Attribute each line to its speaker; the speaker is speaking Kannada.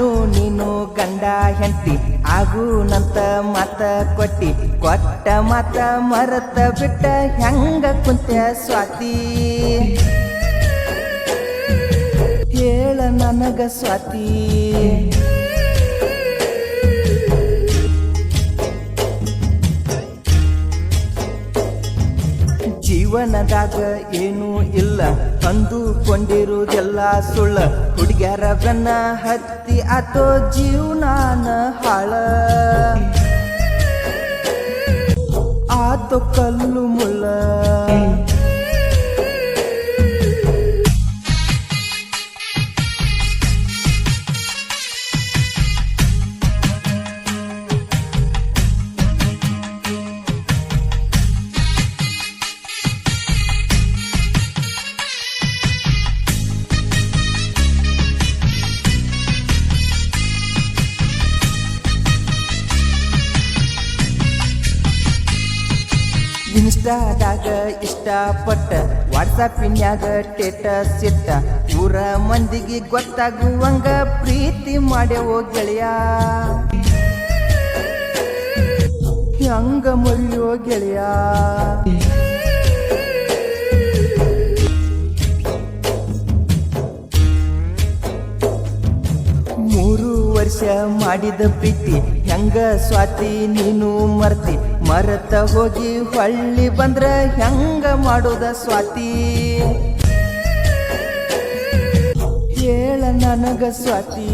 Speaker 1: ನೀನು ಗಂಡ ಹೆಂಡತಿ ಆಗುನಂತ ಮತ ಕೊಟ್ಟಿ. ಕೊಟ್ಟ ಮತ ಮರತ ಬಿಟ್ಟ ಹೆಂಗ ಕುಂತ್ಯ ಸ್ವಾತಿ? ಹೇಳ ನನಗ ಸ್ವಾತಿ. ಜೀವನದಾಗ ಏನೂ ಇಲ್ಲ. ಅಂದುಕೊಂಡಿರುವುದೆಲ್ಲ ಸುಳ್ಳ. ಹುಡುಗ್ಯಾರ ಬೆನ್ನ ಹತ್ತಿ ಆತೋ ಜೀವನಾನ ಹಾಳ. ಆತೋ ಕಲ್ಲು ಮುಳ್ಳ. ಇನ್ಸ್ಟಾದಾಗ ಇಷ್ಟಪಟ್ಟ ವಾಟ್ಸಪ್ಪಿನ್ಯಾಗ ಟೇಟಸ್ ಇಟ್ಟ. ಊರ ಮಂದಿಗೆ ಗೊತ್ತಾಗುವಂಗ ಪ್ರೀತಿ ಮಾಡ್ಯವೋ ಗೆಳೆಯ. ಹಂಗ ಮುರಿಯೋ ಗೆಳೆಯ. ಮೂರು ವರ್ಷ ಮಾಡಿದ ಪ್ರೀತಿ ಹೆಂಗ ಸ್ವಾತಿ ನೀನು ಮರ್ತಿ? ಮರತ ಹೋಗಿ ಹೊಳ್ಳಿ ಬಂದ್ರ ಹೆಂಗ ಮಾಡೋದ ಸ್ವಾತಿ? ಹೇಳ ನನಗ ಸ್ವಾತಿ.